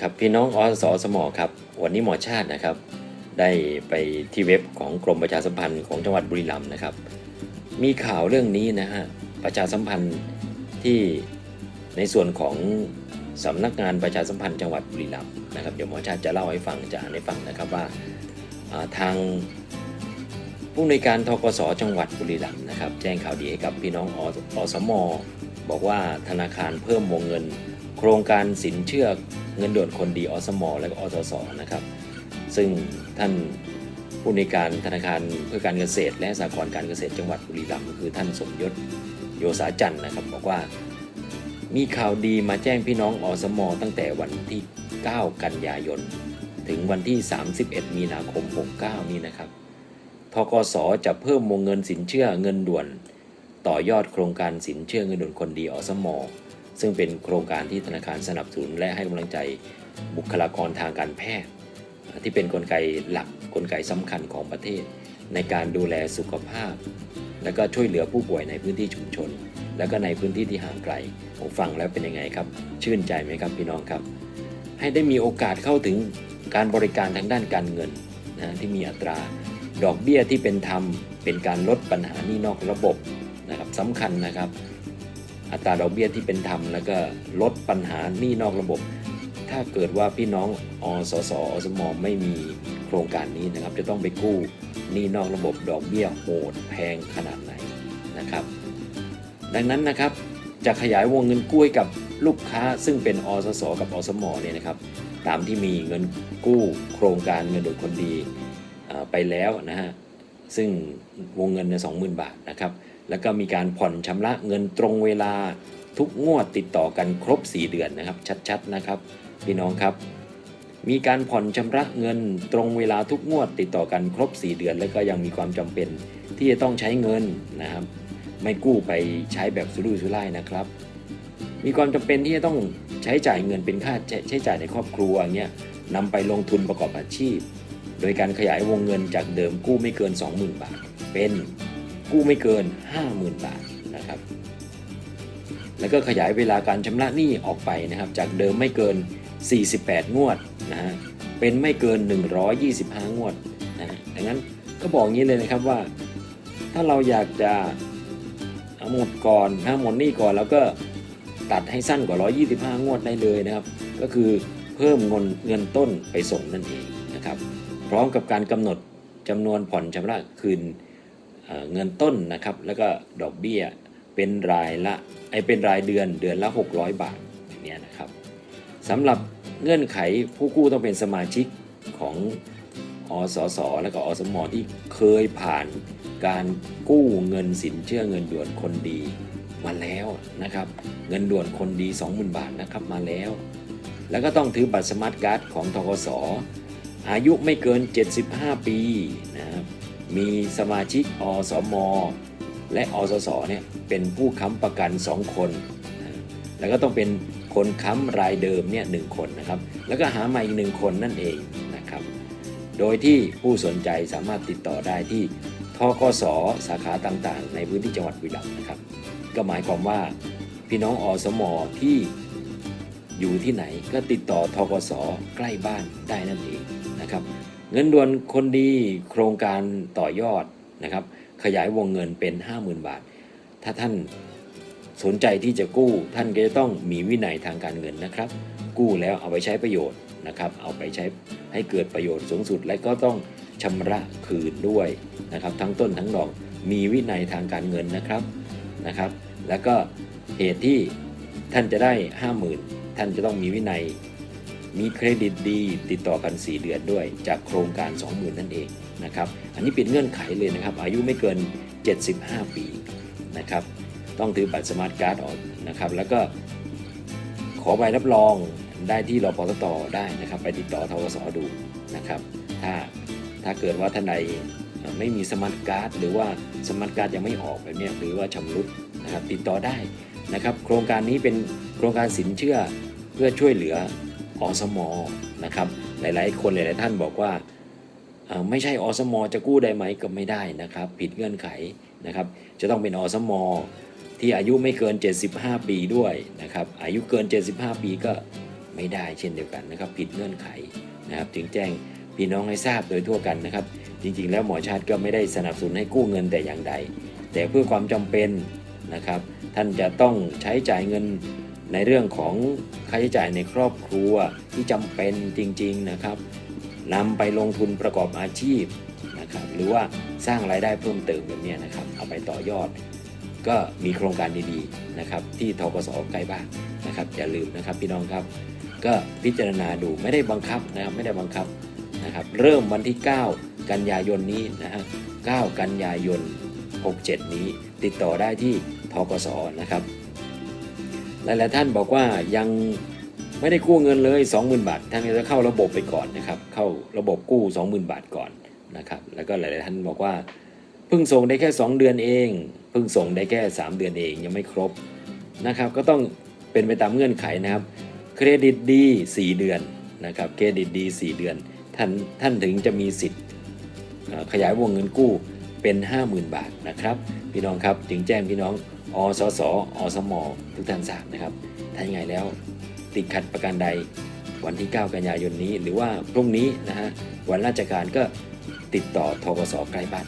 ครับพี่น้องอสสมครับ วันนี้หมอชาตินะครับ ได้ไปที่เว็บของกรมประชาสัมพันธ์ของจังหวัดบุรีรัมย์นะครับ มีข่าวเรื่องนี้นะฮะประชาสัมพันธ์ที่ในส่วนของสำนักงานประชาสัมพันธ์จังหวัดบุรีรัมย์นะครับเดี๋ยวหมอชาติจะเล่าให้ฟังจะอ่านให้ฟังนะครับว่าทางผู้ในการทกสจังหวัดบุรีรัมย์นะครับ แจ้งข่าวดีให้กับพี่น้องออสม บอกว่าธนาคารเพิ่มวงเงิน โครงการสินเชื่อ เงินด่วนคนดีอสมและก็อสสนะครับ ซึ่งท่านผู้ในการธนาคารเพื่อการเกษตร และสหกรณ์การเกษตรจังหวัดบุรีรัมย์ก็คือท่านสมยศโยสาจันทร์นะครับบอกว่ามีข่าวดีมาแจ้งพี่น้องอสมตั้งแต่วันที่ 9 กันยายน ถึงวันที่ 31 มีนาคม 69 นี้นะครับทกสจะเพิ่มวงเงินสินเชื่อเงินด่วน ต่อยอดโครงการสินเชื่อเงินด่วนคนดีอสม ซึ่งเป็นโครงการที่ธนาคารสนับสนุนและให้กำลังใจบุคลากรทางการแพทย์ ที่เป็นนกลไกหลักกลไกสำคัญของประเทศ ในการดูแลสุขภาพ และก็ช่วยเหลือผู้ป่วยในพื้นที่ชุมชน และก็ในพื้นที่ที่ห่างไกลผมฟังแล้วเป็นยังไงครับ ชื่นใจไหมครับพี่น้องครับ ให้ได้มีโอกาสเข้าถึงการบริการทางด้านการเงินนะที่มีอัตรา ดอกเบี้ยที่เป็นธรรม เป็นการลดปัญหาหนี้นอกระบบนะครับสำคัญนะครับ อัตราดอกเบี้ยที่เป็นธรรม แล้วก็ลดปัญหาหนี้นอกระบบ ถ้าเกิดว่าพี่น้องอสสอสมไม่มีโครงการนี้นะครับ จะต้องไปกู้หนี้นอกระบบดอกเบี้ยโหดแพงขนาดไหนนะครับ ดังนั้นนะครับจะขยายวงเงินกู้กับลูกค้าซึ่งเป็นอสสกับอสมเนี่ยนะครับ ตามที่มีเงินกู้โครงการเงินโดยคนดีไปแล้วนะฮะซึ่งวงเงินในสองหมื่นบาทนะครับ แล้วก็มีการผ่อนชำระเงินตรงเวลาทุกงวดติดต่อกันครบ 4 เดือนนะครับ ชัดๆนะครับ พี่น้องครับ มีการผ่อนชำระเงินตรงเวลาทุกงวดติดต่อกันครบ 4 เดือน แล้วก็ยังมีความจำเป็นที่จะต้องใช้เงินนะครับ ไม่กู้ไปใช้แบบสุรุ่ยสุร่ายนะครับ มีความจำเป็นที่จะต้องใช้จ่ายเงินเป็นค่าใช้ใช้จ่ายในครอบครัวเงี้ยนำไปลงทุนประกอบอาชีพ โดยการขยายวงเงินจากเดิมกู้ไม่เกิน 20,000 บาท เป็น กู้ไม่เกิน 50,000 บาทนะครับ แล้วก็ขยายเวลาการชำระหนี้ออกไปนะครับ จากเดิมไม่เกิน 48 งวดนะฮะเป็นไม่เกิน 125 งวดนะฮะดังนั้นก็บอกงี้เลยนะครับว่า ถ้าเราอยากจะเอาหมดก่อนถ้าหมดหนี้ก่อนแล้วก็ตัดให้สั้นกว่า 125 งวดได้เลยนะครับ ก็คือเพิ่มเงินเงินต้นไปส่งนั่นเองนะครับ พร้อมกับการกำหนดจำนวนผ่อนชำระคืน เงินต้นนะครับแล้วก็ดอกเบี้ยเป็นรายละไอเป็นรายเดือนเดือนละ 600 บาทอย่างเนี้ยนะครับสำหรับเงื่อนไขผู้กู้ต้องเป็นสมาชิกของอสส และก็อสมที่เคยผ่านการกู้เงินสินเชื่อเงินด่วนคนดีมาแล้วนะครับ เงินด่วนคนดี 20,000 บาทนะครับมาแล้ว แล้วก็ต้องถือบัตรสมาร์ทการ์ดของทกสอายุไม่เกิน 75 ปีนะครับ มีสมาชิกอสมและอสสเนี่ยเป็นผู้ค้ำประกัน 2 คน แล้วก็ต้องเป็นคนค้ำรายเดิมเนี่ยหนึ่งคนนะครับ แล้วก็หาใหม่อีกหนึ่งคนนั่นเองนะครับ โดยที่ผู้สนใจสามารถติดต่อได้ที่ทกสสาขาต่างๆ ในพื้นที่จังหวัดบุรีรัมย์นะครับ ก็หมายความว่าพี่น้องอสมที่อยู่ที่ไหนก็ติดต่อทกสใกล้บ้านได้นั่นเองนะครับ เงินด่วนคนดีโครงการต่อยอดนะครับ ขยายวงเงินเป็น 50,000 บาท ถ้าท่านสนใจที่จะกู้ ท่านก็จะต้องมีวินัยทางการเงินนะครับ กู้แล้วเอาไปใช้ประโยชน์นะครับ เอาไปใช้ให้เกิดประโยชน์สูงสุด และก็ต้องชำระคืนด้วยนะครับ ทั้งต้นทั้งดอกมีวินัยทางการเงินนะครับนะครับ แล้วก็เหตุที่ท่านจะได้ 50,000 ท่านจะต้องมีวินัย มีเครดิตดีติดต่อกัน 4 เดือนด้วยจากโครงการ 20,000 นั่นเองนะครับ อันนี้เป็นเงื่อนไขเลยนะครับ อายุไม่เกิน 75 ปีนะครับ ต้องถือบัตรสมาร์ทการ์ดออกนะครับ แล้วก็ขอใบรับรองได้ที่รพสตได้นะครับ ไปติดต่อทกสดูนะครับ ถ้าถ้าเกิดว่าท่านใดไม่มีสมาร์ทการ์ดหรือว่าสมาร์ทการ์ดยังไม่ออกแบบเนี้ยหรือว่าชำรุดนะครับติดต่อได้นะครับ โครงการนี้เป็นโครงการสินเชื่อเพื่อช่วยเหลือ อสมนะครับหลาย ๆ คนหลาย ๆ ท่านบอกว่าไม่ใช่อสมจะกู้ได้ไหมก็ไม่ได้นะครับ ผิดเงื่อนไขนะครับ จะต้องเป็นอสมที่อายุไม่เกิน 75 ปีด้วยนะครับอายุเกิน 75 ปีก็ไม่ได้เช่นเดียวกันนะครับ ผิดเงื่อนไขนะครับ จึงแจ้งพี่น้องให้ทราบโดยทั่วกันนะครับ จริง ๆ แล้วหมอชาติก็ไม่ได้สนับสนุนให้กู้เงินแต่อย่างใด แต่เพื่อความจำเป็นนะครับ ท่านจะต้องใช้จ่ายเงิน ในเรื่องของค่าใช้จ่ายในครอบครัวที่จำเป็นจริง ๆนะครับนำไปลงทุนประกอบอาชีพนะครับหรือว่าสร้างรายได้เพิ่มเติมแบบนี้นะครับเอาไปต่อยอด ก็มีโครงการดีๆนะครับที่ทกสใกล้บ้านนะครับอย่าลืมนะครับพี่น้องครับ ก็พิจารณาดูไม่ได้บังคับนะครับไม่ได้บังคับนะครับเริ่มวันที่ 9 กันยายนนี้นะฮะ9กันยายน 67 นี้ ติดต่อได้ที่ทกสนะครับ หลาย ๆ ท่านบอกว่ายังไม่ได้กู้เงินเลย 20,000 บาท ท่านจะเข้าระบบไปก่อนนะครับ เข้าระบบกู้ 20,000 บาทก่อนนะครับ แล้วก็หลาย ๆ ท่านบอกว่า เพิ่งส่งได้แค่ 2 เดือนเอง เพิ่งส่งได้แค่ 3 เดือนเองยังไม่ครบนะครับ ก็ต้องเป็นไปตามเงื่อนไขนะครับ เครดิตดี 4 เดือนนะครับ เครดิตดี 4 เดือน ท่าน ท่านถึงจะมีสิทธิ์ขยายวงเงินกู้เป็น 50,000 บาทนะครับ พี่น้องครับ จึงแจ้งพี่น้อง อสสอสมทุกท่านทราบนะครับถ้ายังไงแล้วติดขัดประการใดวันที่ 9 กันยายนนี้ หรือว่าพรุ่งนี้นะฮะวันราชการก็ติดต่อทกสใกล้บ้าน